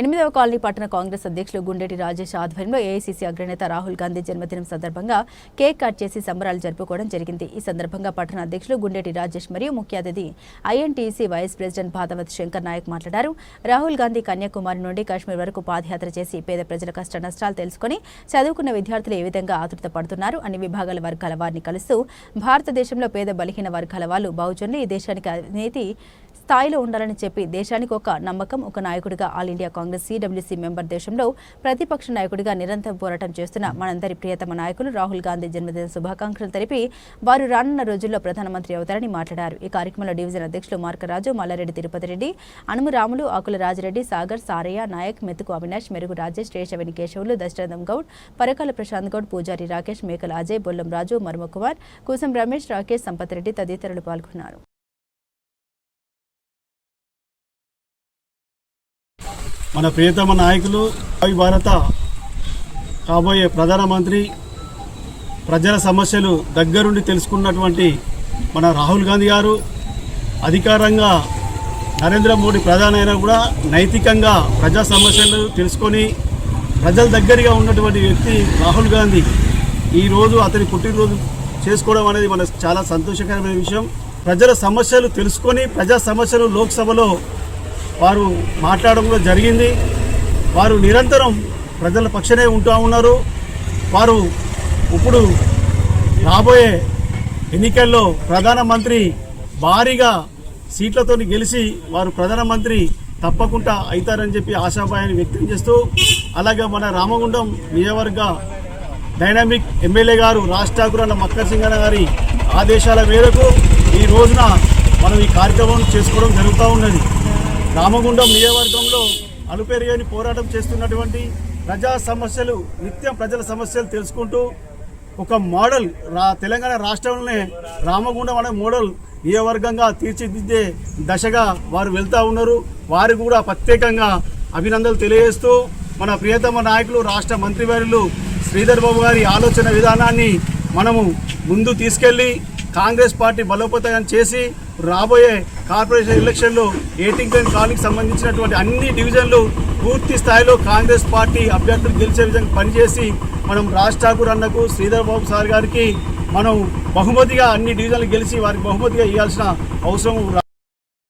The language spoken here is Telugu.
ఎనిమిదవ కాలనీ పట్టణ కాంగ్రెస్ అధ్యక్షులు గుండెటి రాజేష్ ఆధ్వర్యంలో ఏఐసీసీ అగ్రనేత రాహుల్ గాంధీ జన్మదినం సందర్భంగా కేక్ కట్ చేసి సంబరాలు జరుపుకోవడం జరిగింది. ఈ సందర్భంగా పట్టణ అధ్యక్షులు గుండెటి రాజేష్ మరియు ముఖ్య అతిథి INTC vice president Bhagavat Shankar Naik మాట్లాడారు. రాహుల్ గాంధీ కన్యాకుమారి నుండి కాశ్మీర్ వరకు పాదయాత్ర చేసి పేద ప్రజల కష్ట నష్టాలు తెలుసుకుని చదువుకున్న విద్యార్థులు ఏ విధంగా ఆతృత పడుతున్నారు? అన్ని విభాగాల వర్గాల వారిని కలుస్తూ భారతదేశంలో పేద బలహీన వర్గాల వాళ్ళు బహుజనులు. ఈ దేశానికి అవినీతి స్థాయిలో ఉండాలని చెప్పి దేశానికి ఒక నమ్మకం ఒక నాయకుడిగా all India Congress CWC member దేశంలో ప్రతిపక్ష నాయకుడిగా నిరంతరం పోరాటం చేస్తున్న మనందరి ప్రియతమ నాయకులు రాహుల్ గాంధీ జన్మదిన శుభాకాంక్షలు తెలిపి వారు రానున్న రోజుల్లో ప్రధానమంత్రి అవుతారని మాట్లాడారు. ఈ కార్యక్రమంలో డివిజన్ అధ్యక్షులు మార్కరాజు మల్లారెడ్డి తిరుపతి రెడ్డి అనుము రాములు ఆకుల రాజిరెడ్డి సాగర్ సారయ్య నాయక్ మెతుకు అవినాష్ మెరుగు రాజేష్ రేషవేణి కేశవులు దశరథం గౌడ్ పరకాల ప్రశాంత్ గౌడ్ పూజారి రాకేష్ మేకల అజయ్ బొల్లం రాజు మర్మ కుమార్ కూసం రమేష్ రాకేష్ సంపత్ రెడ్డి తదితరులు పాల్గొన్నారు. మన ప్రియతమ నాయకులు భారత కాబోయే ప్రధానమంత్రి ప్రజల సమస్యలు దగ్గరుండి తెలుసుకున్నటువంటి మన రాహుల్ గాంధీ గారు అధికారంగా నరేంద్ర మోడీ ప్రధాని అయినా కూడా నైతికంగా ప్రజా సమస్యలు తెలుసుకొని ప్రజల దగ్గరగా ఉన్నటువంటి వ్యక్తి రాహుల్ గాంధీ. ఈరోజు అతని పుట్టినరోజు చేసుకోవడం అనేది మనకు చాలా సంతోషకరమైన విషయం. ప్రజల సమస్యలు తెలుసుకొని ప్రజా సమస్యలు లోక్సభలో వారు మాట్లాడడం కూడా జరిగింది. వారు నిరంతరం ప్రజల పక్షనే ఉంటూ ఉన్నారు. వారు ఇప్పుడు రాబోయే ఎన్నికల్లో ప్రధానమంత్రి భారీగా సీట్లతో గెలిచి వారు ప్రధానమంత్రి తప్పకుండా అవుతారని చెప్పి ఆశాభాయాన్ని వ్యక్తం చేస్తూ అలాగే మన రామగుండం నియోజకవర్గ డైనామిక్ ఎమ్మెల్యే గారు రాజ్ ఠాకూర్ అన్న మక్కర్ సింగ్ అన్న గారి ఆదేశాల మేరకు ఈ రోజున మనం ఈ కార్యక్రమం చేసుకోవడం జరుగుతూ ఉన్నది. రామగుండం నియోజకవర్గంలో అలుపెరుగని పోరాటం చేస్తున్నటువంటి ప్రజా సమస్యలు నిత్యం ప్రజల సమస్యలు తెలుసుకుంటూ ఒక మోడల్ రా తెలంగాణ రాష్ట్రంలోనే రామగుండం అనే మోడల్ నియోజకవర్గంగా తీర్చిదిద్దే దశగా వారు వెళ్తూ ఉన్నారు. వారు కూడా ప్రత్యేకంగా అభినందనలు తెలియజేస్తూ మన ప్రియతమ నాయకులు రాష్ట్ర మంత్రివర్యులు శ్రీధర్ బాబు గారి ఆలోచన విధానాన్ని మనము ముందు తీసుకెళ్ళి కాంగ్రెస్ పార్టీ బలోపేతం చేసి రాబోయే కార్పొరేషన్ ఎలక్షన్లో ఎయిటింగ్ కాలనీకి సంబంధించినటువంటి అన్ని డివిజన్లు పూర్తి స్థాయిలో కాంగ్రెస్ పార్టీ అభ్యర్థులు గెలిచే విధంగా పనిచేసి మనం రాజ్ ఠాకూర్ అన్నకు శ్రీధర్ బాబు సార్ గారికి మనం బహుమతిగా అన్ని డివిజన్లు గెలిచి వారికి బహుమతిగా ఇవ్వాల్సిన అవసరం